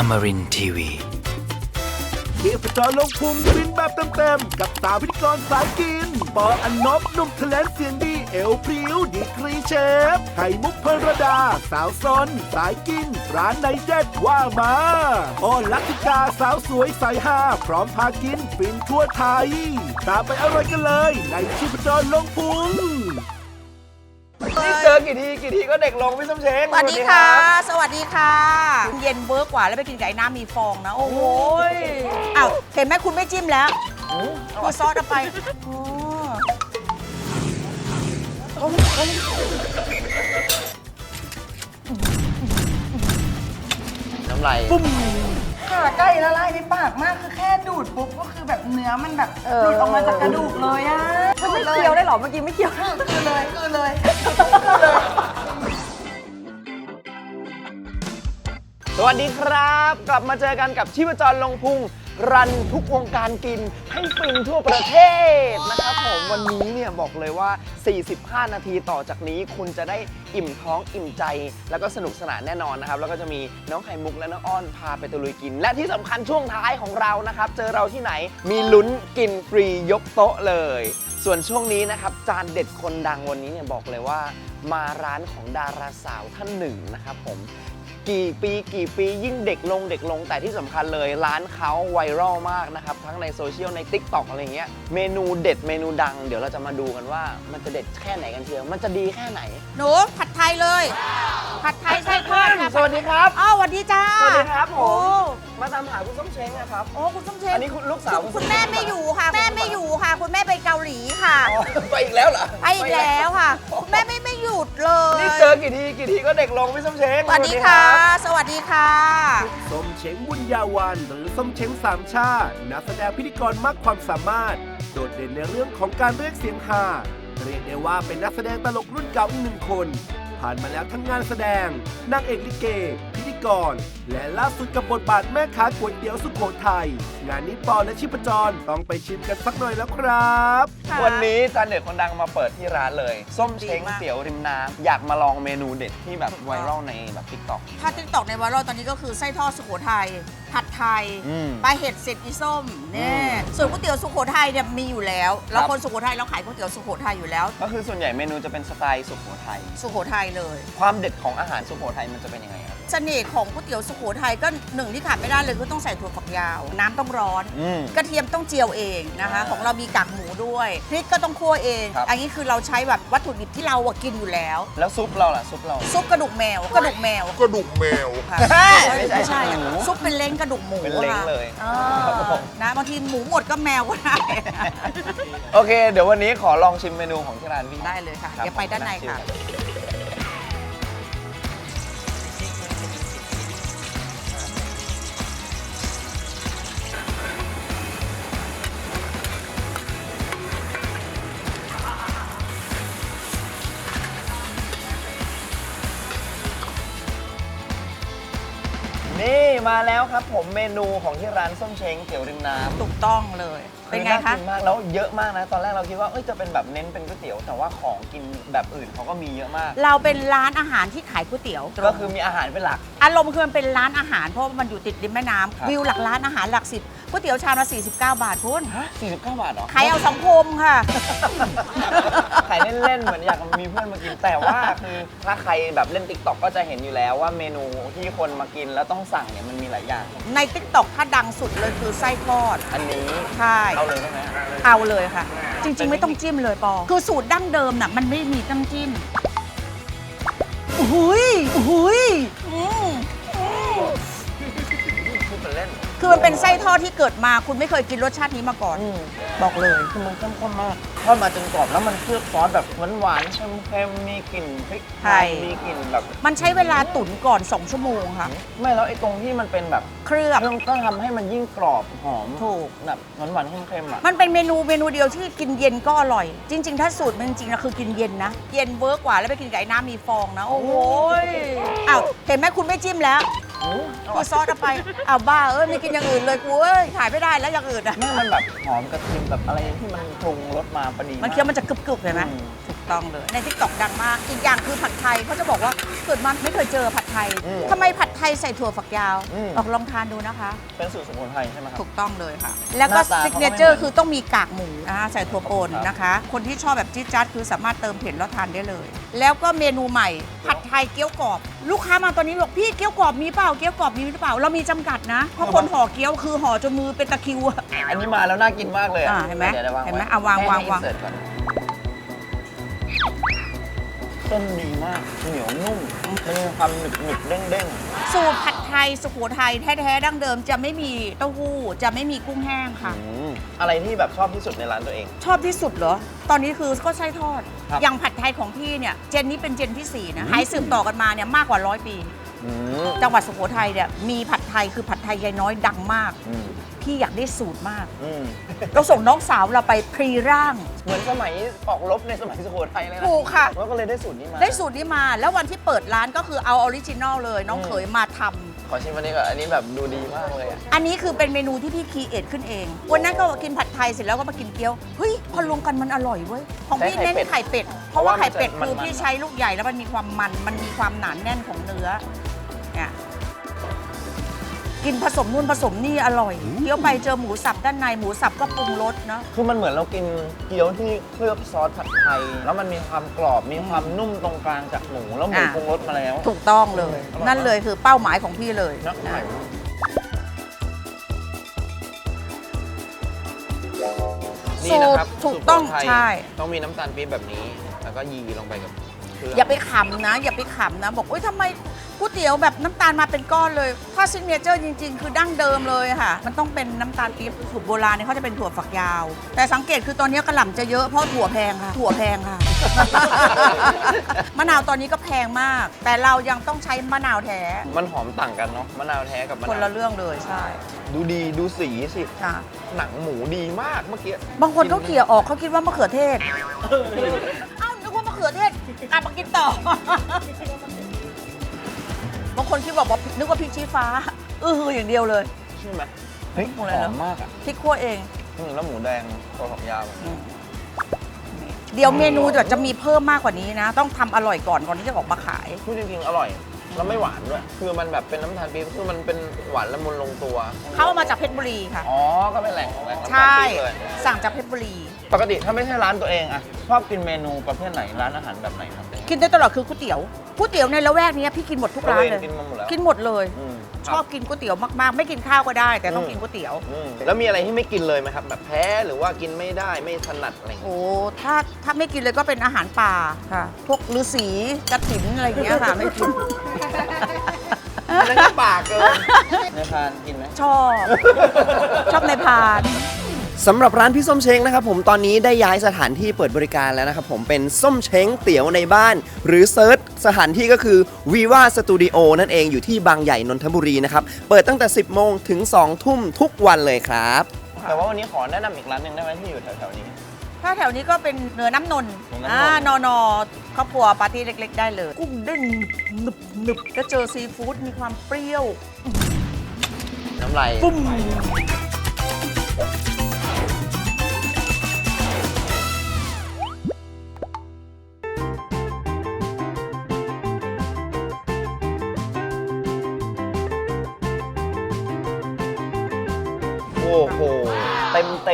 Amarin Tiwi. เทียบจอลงพุงฟินแบบเต็มๆ กับสาวพิธีกรสายกิน ปออันนบหนุ่มเทเลนเสียงดี เอวพริ้วดีกรีเชฟ ไข่มุกเพรดา สาวซนสายกิน ร้านในเด็ดว่ามาอ้อนลักติกาสาวสวยสายฮาพร้อมพากินฟินทั่วไทย ตามไปอร่อยกันเลย ในชีพจรลงพุง นี่เจอกี่ทีกี่ทีก็เด็กลงพี่ส้มเช้งสวัสดีค่ะ สวัสดีค่ะ เย็นเวิร์กกว่าแล้วไปกินไก่น้ำมีฟองนะ โอ้โหยอ้าวเห็นไหมคุณไม่จิ้มแล้วคือซอสเอาไปโอ้โอ้โอ้น้ำลาย ค่ะใกล้ละลายในปากมากคือแค่ดูดปุ๊บก็คือแบบเนื้อมันแบบหลุดออกมาจากกระดูกเลยอะไม่เคี้ยวได้หรอเมื่อกี้ไม่เคี้ยวคือเลยคือเลย สวัสดีครับ กลับมาเจอกันกับชีพจรลงพุง รันทุกวงการกินให้ฟินทั่วประเทศนะครับผมวันนี้เนี่ยบอกเลยว่า 45 นาทีต่อจากนี้ คุณจะได้อิ่มท้องอิ่มใจ แล้วก็สนุกสนานแน่นอนนะครับ แล้วก็จะมีน้องไข่มุกและน้องอ้อนพาไปตะลุยกิน และที่สำคัญช่วงท้ายของเรานะครับ เจอเราที่ไหนมีลุ้นกินฟรียกโต๊ะเลย ส่วนช่วงนี้นะครับ จานเด็ดคนดังวันนี้เนี่ยบอกเลยว่า มาร้านของดาราสาวท่านหนึ่งนะครับผม กี่ปีกี่ปียิ่งเด็กลงเด็กลงแต่ที่สำคัญเลยร้านเขาไวรัลมากนะครับ ทั้งในโซเชียลใน Tik t o อกอะไรเงี้ยเมนูเด็ดเมนูดัง เดี๋ยวเราจะมาดูกันว่ามันจะเด็ดแค่ไหนกันเชียวมันจะดีแค่ไหนหนูผัดไทยเลย ผัดไทยไส้ทอดค่ะสวัสดีครับ อ้าวสวัสดีจ้าสวัสดีครับผโอ้ มมาตามหาคุณส้มเช้งนะครับ โอ้คุณส้มเช้งอันนี้คุณลูกสาวคุณคุณแม่ไม่อยู่ค่ะแม่ไม่อยู่ค่ะ คุณแม่ไปเกาหลีค่ะอ๋อไปอีกแล้วเหรอไปอีกแล้วค่ะ คุณแม่ไม่ไม่หยุดเลยนี่เจอกี่ทีกี่ทีก็เด็กลงพี่ส้มเช้งสวัสดีค่ะ สวัสดีค่ะ ส้มเช้งบุญญาวันหรือส้มเช้งสามชาตินักแสดงพิธีกรมากความสามารถ โดดเด่นในเรื่องของการเรียกเสียงฮาเรียกได้ว่าเป็นนักแสดงตลกรุ่นเก่าอีกหนึ่งคน ผ่านมาแล้วทั้งงานแสดงนางเอกลิเกพิ ธีกร และล่าสุดกับบทบาทแม่ค้าก๋วยเตี๋ยวสุโขทัยงานนี้ปอและชิปจรต้องไปชิมกันสักหน่อยแล้วครับวันนี้จานเด็ดคนดังมาเปิดที่ร้านเลย ส้มเช้งดีมาก เตี๋ยวริมน้ำอยากมาลองเมนูเด็ดที่แบบไวรัลในแบบทิกตอก ถ้าติ๊กตอกในวารัลตอนนี้ก็คือไส้ทอดสุโขทัยผัด ไทยอืมปลาเห็ดเสร็จอีส้มเนี่อืยม ส่วนก๋วยเตี๋ยวสุโขทัยเนี่ยมีอยู่แล้วแล้วครับคนสุโขทัยเราขายก๋วยเตี๋ยวสุโขทัยอยู่แล้ว ก็คือส่วนใหญ่เมนูจะเป็นสไตล์สุโขทัย สุโขทัยเลย ความเด็ดของอาหารสุโขทัยมันจะเป็นยังไงครับ เสน่ห์ของก๋วยเตี๋ยวสุโขทัยก็หนึ่งที่ขาดไม่ได้เลยคือต้องใส่ถั่วฝักยาว น้ำต้องร้อน อืม กระเทียมต้องเจียวเองนะคะ อ่าของเรามีกากหมูด้วยพริกก็ต้องคั่วเอง ครับ อันนี้คือเราใช้แบบวัตถุดิบที่เราอะกินอยู่แล้ว แล้วซุปเราล่ะซุปเรา ซุปกระดูกแมวกระดูกแมว กระดูกแมว ค่ะใช่ไม่ใช่ไม่ใช่หมูซุปเป็นเล้งกระดูกหมูเป็นเล้งค่ะเลยอ่าครับผม นะบางทีหมูหมดก็แมวก็ได้ โอเค เดี๋ยววันนี้ขอลองชิมเมนูของที่ร้านพี่ ได้เลยค่ะรับเดี๋ยวไปด้านในชิมค่ะกัน มาแล้วครับ ผมเมนูของที่ร้านส้มเช้งเตี๋ยวริมน้ำ ถูกต้องเลย เป็นไงอคะากินมากแล้วเยอะมากนะ ตอนแรกเราคิดว่าเอ้ยจะเป็นแบบเน้นเป็นก๋วยเตี๋ยว แต่ว่าของกินแบบอื่นเขาก็มีเยอะมาก เราเป็นร้านอาหารที่ขายก๋วยเตี๋ยวก็คือมีอาหารเป็นหลัก อารมณ์คือมันเป็นร้านอาหารเพราะว่ามันอยู่ติดริมแม่น้ครับำวิวหลักร้านอาหารหลักสิบก๋วยเตี๋ยวชามละ49 บาทคุณฮะ49 บาทเหรอขายเอาสังคมค่ะ ขายเล่นๆเหมือนอยากมีเพื่อนมากินแต่ว่าคือถ้าใครแบบเล่นติ๊กต็อกก็จะเห็นอยู่แล้วว่าเมนูที่คนมากินแล้วต้องสั่งเนี่ยมันมีหลายอย่าง ในติ๊กต็อกถ้าดังสุดเลยคือไส้ทอด อันนี้ใช่ เอาเลยได้ไหมเอาเลยค่ะ จริง ๆ ไม่ต้องจิ้มเลยปอ คือสูตรดั้งเดิมน่ะมันไม่มีน้ำจิ้มหุยหุยอืม คือมันเป็นไส้ทอดที่เกิดมา คุณไม่เคยกินรสชาตินี้มาก่อน อืมบอกเลย คือมันเข้มข้นมากทอดมาจนกรอบแล้วมันเคลือบซอสแบบหวานๆเค็มๆมีกลิ่นพริกไทยใช่มีกลิ่นแบบมันใช้เวลาตุ๋นก่อน 2 ชั่วโมงค่ะ ไม่แล้วไอ้ตรงที่มันเป็นแบบเคลือบ เครื่องก็ทำให้มันยิ่งกรอบหอมถูก แบบหวานๆเค็มๆอะ มันเป็นเมนูเมนูเดียวที่กินเย็นก็อร่อย จริง ๆ ถ้าสูตรมันจริงๆนะคือกินเย็นนะ เย็นเวิร์กกว่าแล้วไปกินไก่น้ำมีฟองนะ โอ้โหยอ้าวเห็นไหมคุณไม่จิ้มแล้วอืมอร่ กูอยซอสเอาไปอ้าวบ้าเอ้ยไม่กินอย่างอื่นเลยกูเอ้ยขายไม่ได้แล้วอย่างอื่นอะไม่มันแบบหอมกระเทียมแบบอะไรที่มันปรุงรสมาพอดีมันเคี้ยวมันจะกรึบๆเห็นไหมอืถูก ต้องเลย ในทิกตอกดังมาก อีกอย่างคือผัดไทยเขาจะบอกว่าเกิดมาไม่เคยเจอผัดไทยอืมทำไมผัดไทยใส่ถั่วฝักยาวอืมออกลองทานดูนะคะ เป็นสูตรสมุนไพรใช่ไหมครับ ถูกต้องเลยค่ะ แล้วก็หน้าตาซิกเขาก็เนไม่เจอร์เหมือนคือต้องมีกากหมูอ่าใส่ถั่วป่นครับ นะคะ คนที่ชอบแบบจี๊ดจ๊าดคือสามารถเติมเผ็ดแล้วทานได้เลย แล้วก็เมนูใหม่ ผัดไทยเกี๊ยวกรอบ ลูกค้ามาตอนนี้บอกพี่เกี๊ยวกรอบมีเปล่าเกี๊ยวกรอบมีหรือเปล่าเรามีจำกัดนะ เพราะคนห่อเกี๊ยวคือห่อจนมือเป็นตะคริวอะ อันนี้มาแล้วน่ากินมากเลยะอ่าเห็นไหมดี๋ยวดี๋ยววางเห็นไหมว้เอาวางให้วางให้ วาง insert ก่อน ส้นดีมาก เหนียวนุ่มมันมีความหนึบหนึบๆเด้งเด้งสูตรผัดไทยสุโขทัยแท้ๆดั้งเดิมจะไม่มีเต้าหู้จะไม่มีกุ้งแห้งๆค่ะอืมอะไรที่แบบชอบที่สุดในร้านตัวเอง ชอบที่สุดเหรอ ตอนนี้คือก็ไส้ทอด ครับ อย่างผัดไทยของพี่เนี่ย เจนนี้เป็นเจนที่4นะหายสืบต่อกันมาเนี่ยมากกว่าร้อยปี อืมจังหวัดสุโขทัยเนี่ยมีผัดไทยคือผัดไทยยายน้อยดังมาก อืม พี่อยากได้สูตรมาก อืมเราส่งน้องสาวเราไปพรีร่าง เหมือนสมัยออกรบในสมัยสุโขทัยเลยนะถูกค่ะ แล้วก็เลยได้สูตรนี้มาได้สูตรนี้มา แล้ววันที่เปิดร้านก็คือเอาออริจินอลเลย น้องอืมเขยมาทำขอชิมอันนี้ก่อนอันนี้แบบดูดีมากเลยอะอันนี้คือเป็นเมนูที่พี่คีเอทขึ้นเอง วันนั้นก็กินผัดไทยเสร็จแล้วก็มากินเกี๊ยวเฮ้ยพอรวมกันมันอร่อยเว้ยของพี่เน้นไข่เป็ด เพราะว่าไข่เป็ดคือพี่ใช้ลูกใหญ่แล้วมันมีความมันมันมีความหนาแน่นของเนื้อเนี่ย กินผสมนู่นผสมนี่อร่อยเคี้ยวไปเจอหมูสับด้านในหมูสับก็ปรุงรสเนาะคือมันเหมือนเรากินเกี๊ยวที่เคลือบซอสผัดไทย แล้วมันมีความกรอบมีความนุ่มตรงกลางจากหมูแล้วหมูอะปรุงรสมาแล้ว ถูกต้องเลยอร่อยมากนั่นเลยคือเป้าหมายของพี่เลยนักใหม่นะนี่นะครับถูกต้องสูตรโบราณไทยใช่ต้องมีน้ำตาลปี๊บแบบนี้ แล้วก็ยีลงไปกับเครื่องอย่าไปขำนะ อย่าไปขำนะ บอกอุ้ยทำไม ก๋วยเตี๋ยวแบบน้ำตาลมาเป็นก้อนเลย ถ้าซิกเนเจอร์จริง ๆ คือดั้งเดิมเลยค่ะ มันต้องเป็นน้ำตาลปี๊บสูตรโบราณเนี่ยเขาจะเป็นถั่วฝักยาว แต่สังเกตคือตอนนี้กระหล่ำจะเยอะเพราะถั่วแพงค่ะ ถั่วแพงค่ะ มะนาวตอนนี้ก็แพงมาก แต่เรายังต้องใช้มะนาวแท้ มันหอมต่างกันเนาะมะนาวแท้กับมะคนนาละวเรื่องเลยใช่ดูดีดูสีสิ ค่ะ หนังหมูดีมากเมื่อกี้บางคนเขาเกลี่ยออกเขาคิดว่ามะเขือเทศ เอ้านึกว่ามะเขือเทศกลับมากินต่อ บางคนคิดบอกว่านึกว่าพริกชี้ฟ้า อื้อหืออย่างเดียวเลย ใช่ไหมเฮ้ยหหมูอะไรอเหรอมมากอะพริกคั่วเอง อืมแล้วหมูแดงตัวฝักยาวเดี๋ยวเมนูแบบจะมีเพิ่มมากกว่านี้นะ ต้องทำอร่อยก่อนก่อนที่จะออกมาขาย พูดจริงๆอร่อย แล้วไม่หวานด้วย คือมันแบบเป็นน้ำตาลปี๊บคือมันเป็นหวานละมุนลงตัวเข้ามาจากเพชรบุรีค่ะ อ๋อ ก็เป็นแหล่งแหล่งน้ำตาลใช่ ปี๊บเลยสั่งจากเพชรบุรี ปกติถ้าไม่ใช่ร้านตัวเองอะชอบกินเมนูประเภทไหนร้านอาหารแบบไหนครับกินได้ตลอดคือก๋วยเตี๋ยว ก๋วยเตี๋ยวในละแวกนี้พี่กินหมดทุกร้านเลย กินมาหมดแล้วกินหมดเลย อืมชอบกินก๋วยเตี๋ยวมากๆ ไม่กินข้าวก็ได้ แต่ต้องอืมกินก๋วยเตี๋ยว อืมแล้วมีอะไรที่ไม่กินเลยไหมครับ แบบแพ้หรือว่ากินไม่ได้ไม่ถนัดอะไรอย่างเงี้ย โอ้ ถ้าถ้าไม่กินเลยก็เป็นอาหารป่าค่ะ พวกฤาษีกระถินอะไรอย่างเงี้ยค่ะไม่กิน อันนั้นก็ปากเกินในพานกินไหมชอบ ชอบในพาน สำหรับร้านพี่ส้มเช้งนะครับผมตอนนี้ได้ย้ายสถานที่เปิดบริการแล้วนะครับผมเป็นส้มเช้งเตี๋ยวในบ้าน หรือเซิร์ชสถานที่ก็คือ Viva Studio นั่นเองอยู่ที่บางใหญ่นนทบุรีนะครับ เปิดตั้งแต่ 10 โมงถึง 2 ทุ่มทุกวันเลยครับ แต่ว่าวันนี้ขอแนะนำอีกร้านหนึ่งได้ไหมที่อยู่แถวๆนี้ ถ้าแถวนี้ก็เป็นเนื้อน้ำนนเนื้อน้ำนน อ่านอนอครอบครัวปาร์ตี้เล็ก ๆ ได้เลย กุ้งเด้งหนึบหนึบแล้วเจอซีฟู้ดมีความเปรี้ยวน้ำลายปุ้ม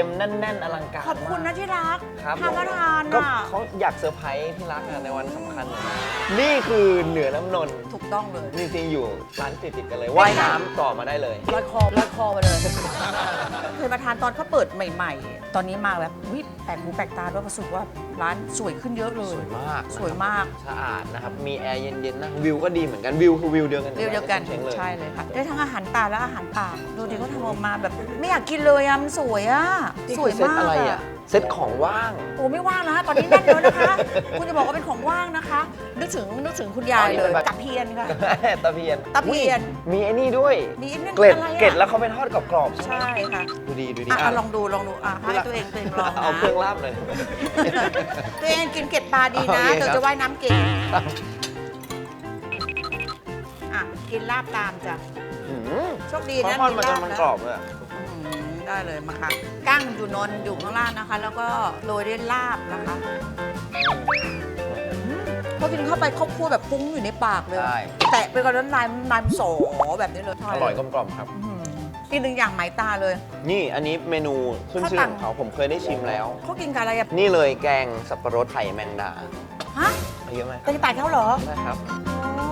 ต็มแน่น ๆ อลังการขอบคุณนะที่รัก ครับทานก็ทานก็อะเขาอยากเซอร์ไพรส์พี่รักอะในวันสำคัญ นี่คือเหนือน้ำนนท์ถูกต้องเลยจริงๆอยู่ร้านติดๆกันเลยว่ายน้ำต่อมาได้เลย ลอยคอลอยคอมาเลย เคยมาทานตอนเขาเปิดใหม่ ๆ ตอนนี้มาแบบวิแปลกหูแปลกตาด้วยรู้สึกว่าร้านสวยขึ้นเยอะเลย สวยมากสวยมาก สะอาดนะครับ มีแอร์เย็นๆนะวิวก็ดีเหมือนกันวิวคือวิวเดียวกันเดียวเดียวกันเชียงเลยใช่เลยค่ะ ได้ทั้งอาหารป่าและอาหารป่า ดูดิเขาทำออกมาแบบ ไม่อยากกินเลยอะ มันสวยอะนี่สคืวยอเซตมากอะไรอะอะ เซตของว่าง โอ้ไม่ว่างนะตอนนี้แน่นแล้วนะคะ คุณจะบอกว่าเป็นของว่างนะคะ นึกถึงนึกถึงคุณยายเลยตะเพียนค่ะ ตะเพียนตะเพียนอุ๊มีไอ้นี่ด้วย มีไอ้นั่นเกล็ดอะไรอะเกล็ดแล้วเขาไปทอดกรอบๆใช่ไหมใช่ค่ะ ดูดีดูดีอะอะอะลองดูลองดูอะให้ตัวเองตัวเองลองเอาเครื่องนะลาบเลย ตัวเองกินเกล็ดปลาดีนะโอเคครับเธอจะว่ายน้ำเก่งอะกินลาบตามจ้ะอืมโชคดีเขานะทอดมาจลนมันนะกรอบเลยอะอืม ได้เลยมาค่ะก้างอยู่นนอยู่ข้างล่างนะคะ แล้วก็โรยด้วยลาบนะคะอืมพอกินเข้าไปข้าวคั่วแบบปุ้งอยู่ในปากเลย ใช่ แตะไปกับน้ำลายน้ำลายมันสอแบบนี้เลยอร่อยกลมๆครับ อื้อหืออีกหนึ่งอย่างหมายตาเลย นี่อันนี้เมนูขึ้นชื่อข้าวตังของเขาผมเคยได้ชิมแล้ว เขากินกับอะไรอะนี่เลยแกงสับปะรดไข่แมงดาฮะเอาเยอะไหมเป็นตายเขาเหรอ ได้ครับ อ๋อ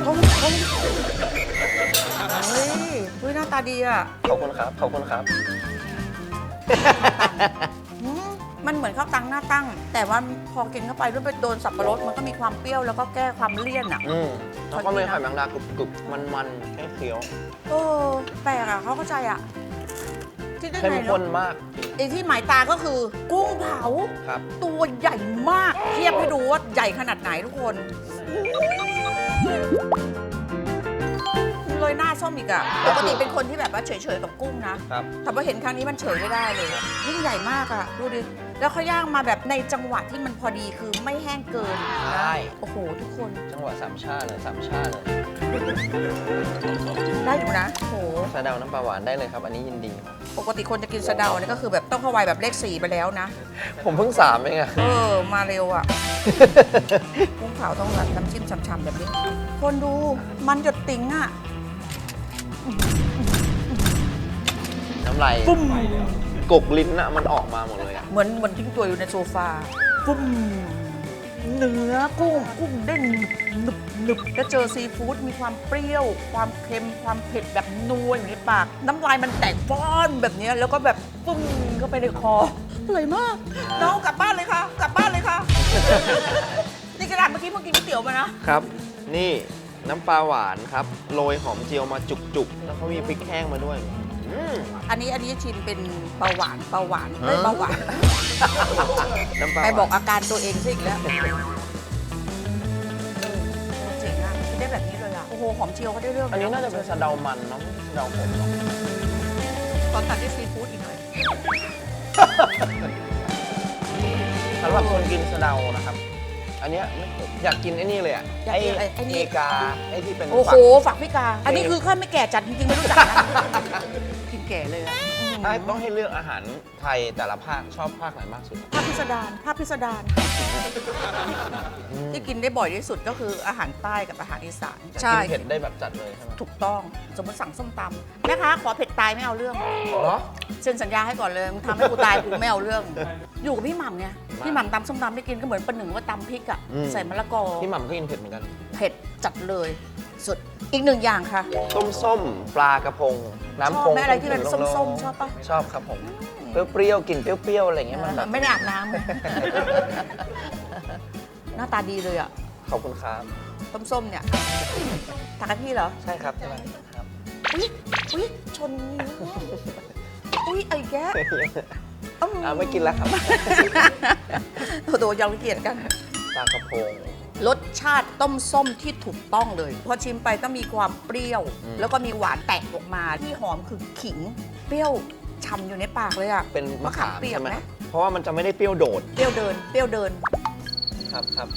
เขาเขาเฮ้ ยเฮ้ยหน้าตาดีอะขอบคุณครับ ขอบคุณครับ อืมมันเหมือนข้าวตังหน้าตั้ง แต่ว่าพอกินเข้าไปด้วยไปโดนสับปะรดมันก็มีความเปรี้ยวแล้วก็แก้ความเลี่ยนอะ อืมแล้วก็มีไข่แมงดากรุบๆ มันๆให้เคี้ยวเออแปลกอะเขาเข้าใจอะคิดได้เข้มไงข้นเนาะมากไอ้ที่หมายตาก็คือ กุ้งเผา ครับ ตัวใหญ่มาก เทียบให้ดูว่าใหญ่ขนาดไหนทุกคน เลยหน้าส้มอีกอะปกติเป็นคนที่แบบว่าเฉยๆกับกุ้งนะ ครับ แต่พอเห็นครั้งนี้มันเฉยไม่ได้เลยยิ่งใหญ่มากอะดูดิ แล้วเขาย่างมาแบบในจังหวะที่มันพอดีคือไม่แห้งเกิน ใช่ โอ้โห ทุกคน จังหวะสามชาเลยสามชาเลยได้อยู่นะ โอ้โห สะเดาน้ำปลาหวานได้เลยครับ อันนี้ยินดี ปกติคนจะกินสะเดาเนี่ยก็คือแบบต้องเข้าวัยแบบเลขสี่ไปแล้วนะ ผมเพิ่งสามเองอะ เออ มาเร็วอะ กุ้งเผาต้องแบบน้ำจิ้มช่ำๆแบบนี้ คนดูมันหยดติ๋งอะ น้ำลายปุ้มกกลิ้นอะมันออกมาหมดเลยอะเหมือนเหมือนทิ้งตัวอยู่ในโซฟาปุ้มเนื้อกุ้งกุ้งเด้งหนึบหนึบแล้วเจอซีฟู้ดมีความเปรี้ยว ความเค็มความเผ็ดแบบนัวอยู่ในปาก น้ำลายมันแตกฟ้อนแบบเนี้ยแล้วก็แบบปุ้มเข้าไปในคออร่อยมากน้องกลับบ้านเลยค่ะ กลับบ้านเลยค่ะ นี่กระดาษเมื่อกี้เพิ่งกินก๋วยเตี๋ยวมานะครับ นี่ น้ำปลาหวานครับ โรยหอมเจียวมาจุกๆ แล้วเขามีพริกแห้งมาด้วยอืมอันนี้อันนี้ชิมเป็นเบาหวานเบาหวานเอ้ยเบาหวานน้ำปลาหไปวานบอกอาการตัวเองซะอีกแล้วเจ๋งอะกินได้แบบนี้เลยอะโอ้โหหอมเจียวก็ได้เรื่องอันนี้น่าจะเป็นสะเดามันเนาะไม่ใช่สะเดาผมเนอะตอนตัดด้วยซีฟู้ดอีกหน่อยสำหรับคนกินสะเดานะครับ อันเนี้ยไม่อยากกินไอ้นี่เลยอะอยากกินอะไรไอ้นี่ เอกาไอ้ที่เป็นโอ้โหฝัก ฝักพิกา อันนี้คือข้าไม่แก่จัดจริงๆไม่รู้จักนะกินแก่เลยอะ ถ้าต้องให้เลือกอาหารไทยแต่ละภาคชอบภาคไหนมากสุด ภาพพิสดารภาพพิสดารที่กินได้บ่อยที่สุดก็คืออาหารใต้กับอาหารอีสานกินเผ็ดได้แบบจัดเลยใช่ไหมถูกต้อง สมมติสั่งส้มตำแม่ค้าขอเผ็ดตายไม่เอาเรื่องเหรอเซ็นสัญญาให้ก่อนเลยมึงทำให้กูตายกูไม่เอาเรื่อง อยู่กับพี่หม่ำไงพี่หม่ำตำส้มตำไม่กินก็เหมือนประหนึ่งว่าตำพริกอะอืมใส่มะละกอพี่หม่ำก็กินเผ็ดเหมือนกันเผ็ดจัดเลย สุดอีกหนึ่งอย่างค่ะต้มส้มปลากระพง น้ำชอบพงไหมอะไรที่เป็นโล่งๆส้มๆชอบปะ ชอบครับผม เปรี้ยวๆกลิ่นเปรี้ยวๆอะไรเงี้ยมันแบบไม่ได้อาบน้ำเลยหน้าตาดีเลยอะขอบคุณครับต้มส้มเนี่ยทากะที่เหรอ ใช่ครับใช่ครับ อุ้ยอุ้ยชนนิ้วอุ้ยไอ้แกะอืมอ่าไม่กินแล้วครับ โอ้โหยังไม่เกลียดกัน ปลากระพง รสชาติต้มส้มที่ถูกต้องเลย พอชิมไปต้องมีความเปรี้ยว อืม แล้วก็มีหวานแตกออกมาที่หอมคือขิง เปรี้ยวฉ่ำอยู่ในปากเลยอะเป็นมะขามเปียกใช่ไหมไหมเพราะว่ามันจะไม่ได้เปรี้ยวโดดเปรี้ยวเดินเปรี้ยวเดิน ครับครับ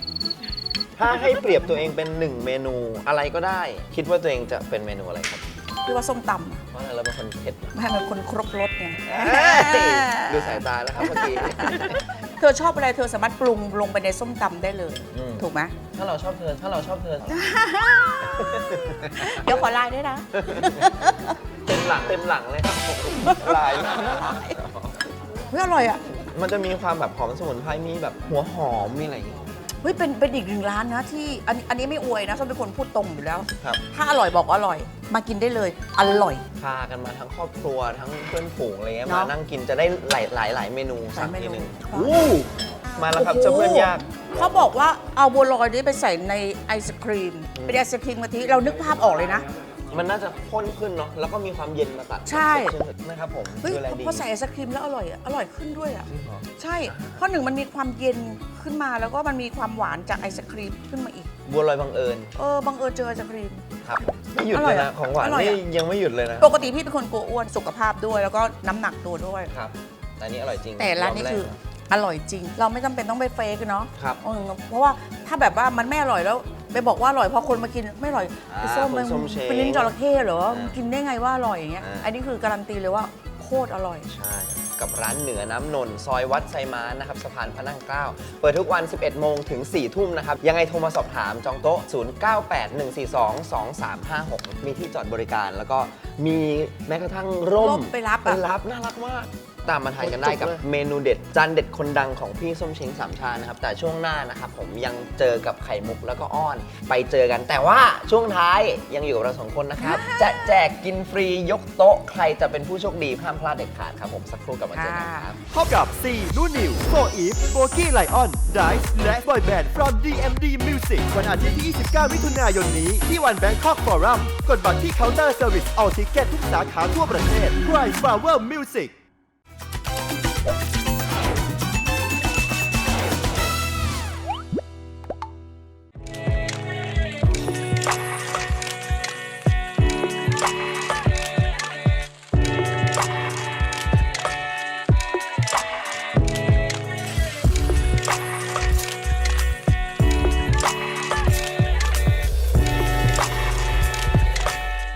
ถ้าให้เปรียบตัวเองเป็นหนึ่งเมนูอะไรก็ได้ คิดว่าตัวเองจะเป็นเมนูอะไรครับคือว่าส้มตำอะเพราะอะไรเราเป็นคนเผ็ดไม่ให้มันคนครบรสไง เอ้ยดูสายตาแล้วครับเมื่อกี้เธอชอบอะไรเธอสามารถปรุงลงไปในส้มตำได้เลย อืม ถูกไหม ถ้าเราชอบเธอถ้าเราชอบเธอเดี๋ยวขอไลน์ด้วยนะ เต็มหลังเต็มหลังเลยครับผมลายมาก เฮ้ยอร่อยอะ มันจะมีความแบบหอมสมุนไพรมีแบบหัวหอมมีอะไรอย่างเงี้ย เฮ้ยเป็นเป็นอีกหนึ่งร้านนะที่อันอันนี้ไม่อวยนะส้มเป็นคนพูดตรงอยู่แล้ว ครับ ถ้าอร่อยบอกอร่อย มากินได้เลยอร่อย พากันมาทั้งครอบครัวทั้งเพื่อนฝูงอะไรเงี้ยเนอะมานั่งกินจะได้หลายหลายหลายเมนูหลาสัยกเมนูทีหนึ่งครับ อู้มาแล้วครับเจ้าเพื่อนยาก เขาบอกว่าเอาบัวลอยนี้ไปใส่ในไอศครีมอืมเป็นไอศครีมกะทิเรานึกภาพออกเลยนะ มันน่าจะข้นขึ้นเนาะแล้วก็มีความเย็นมาตัดใช่ สดชื่นนะครับผมเฮ้ยดูแลดีพอใส่ไอศครีมแล้วอร่อยอะอร่อยขึ้นด้วยอะ จริงเหรอใช่ เพราะหนึ่งมันมีความเย็นขึ้นมาแล้วก็มันมีความหวานจากไอศครีมขึ้นมาอีก บัวลอยบังเอิญเออบังเอิญเจอไอศครีม ครับไม่หยุดอร่เลอยยอะนะของหวานอร่อยนี่อะ ยังไม่หยุดเลยนะปกติพี่เป็นคนกลัวอ้วนสุขภาพด้วย แล้วก็น้ำหนักตัวด้วย ครับแต่อันนี้อร่อยจริงแต่ร้านนี้ยมแลกคืออร่อยจริง เราไม่จำเป็นต้องไปเฟกเนาะครับ เออเพราะว่าถ้าแบบว่ามันไม่อร่อยแล้ว ไปบอกว่าอร่อยพอคนมากินไม่อร่อยอ่าไอ้ส้มมันคุณส้มเช้งเป็นลิ้นจระเข้เหรออ่ากิกินได้ไงว่าอร่อยอย่างเงี้ยอ่า อันนี้คือการันตีเลยว่าโคตรอร่อย ใช่ กับร้านเหนือน้ำนนท์ซอยวัดไซม้านะครับสะพานพระนั่งเกล้าเปิดทุกวัน 11 โมงถึง 4 ทุ่มนะครับ ยังไงโทรมาสอบถามจองโต๊ะ 0981422356 มีที่จอดบริการ แล้วก็มีแม้กระทั่งร่มร่มไปรับไปอะรับน่ารักมาก ตามมาทานกันได้กับจุกเลยเมนูเด็ด จานเด็ดคนดังของพี่ส้มเช้งสามชานะครับ แต่ช่วงหน้านะครับผมยังเจอกับไข่มุกแล้วก็อ้อน ไปเจอกัน แต่ว่าช่วงท้ายยังอยู่กับเราสองคนนะครับ จะแจกกินฟรียกโต๊ะใครจะเป็นผู้โชคดีห้ามพลาดเด็ดขาดครับผมสักครู่กลับมาเจอกันครับพบกับ4นูนิวโฟอีฟโบกี้ไลออนไดส์และบอยแบนด์ from DMD Music วันอาทิตย์ที่ 29 มิถุนายนนี้ที่วัน Bangkok Forum กดบัตรที่เคาน์เตอร์เซอร์วิสออทิเกตทุกสาขาทั่วประเทศ Price Flower Music